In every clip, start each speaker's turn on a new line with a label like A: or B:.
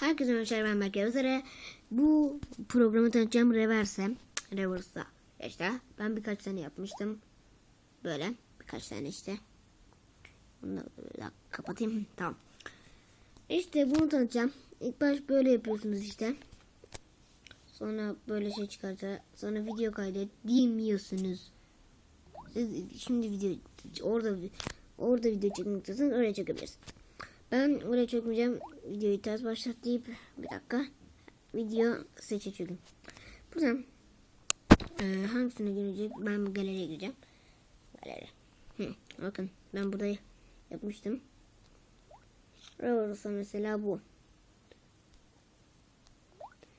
A: Herkese merhaba ben Berke Özer'e. Bu programı tanıtacağım Reverse. Reverse'da. İşte ben birkaç tane yapmıştım. Böyle birkaç tane işte. Bunu da böyle kapatayım. Tamam. İşte bunu tanıtacağım. İlk baş böyle yapıyorsunuz işte. Sonra böyle şey çıkarsa sonra video kaydet diyemiyorsunuz. Siz şimdi video orada orada video çekmek istiyorsanız oraya çekebilirsiniz. Ben oraya çekmeyeceğim. Videoyu ters başlat deyip bir dakika video seçeceğim. Buradan e, hangisine girecek? Ben galeriye gireceğim. Galeri. Hı, bakın ben burada yapmıştım. Orası mesela bu.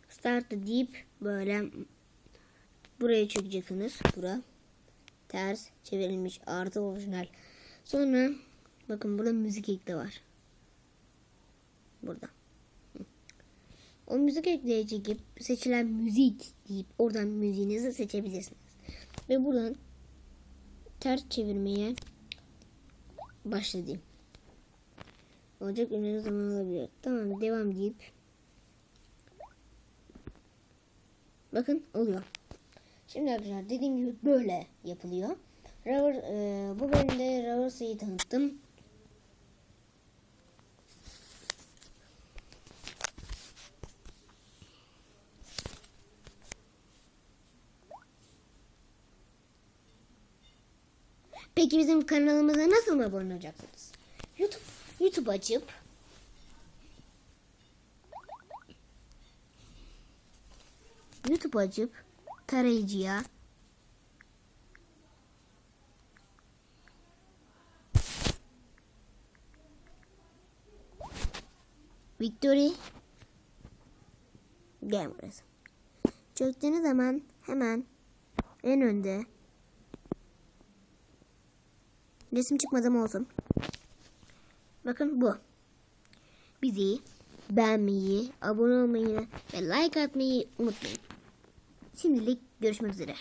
A: Start deyip böyle buraya çekeceksiniz. Bura ters çevrilmiş artı orijinal. Sonra bakın burada müzik ekli var. Burada. O müzik ekleye çekip seçilen müzik deyip oradan müziğinizi seçebilirsiniz. Ve buradan ters çevirmeye başladım. Olacak önemli zaman alabilir. Tamam devam deyip Bakın oluyor. Şimdi arkadaşlar dediğim gibi böyle yapılıyor. Rover, e, bu bölümde Rovers'ı tanıttım. Peki bizim kanalımıza nasıl abone olacaksınız? YouTube YouTube açıp. YouTube açıp tarayıcıya. Victory. Gamers Çöktüğünüz zaman hemen en önde resim çıkmadı mı olsun. Bakın bu. Bizi beğenmeyi, abone olmayı ve like atmayı unutmayın. Şimdilik görüşmek üzere.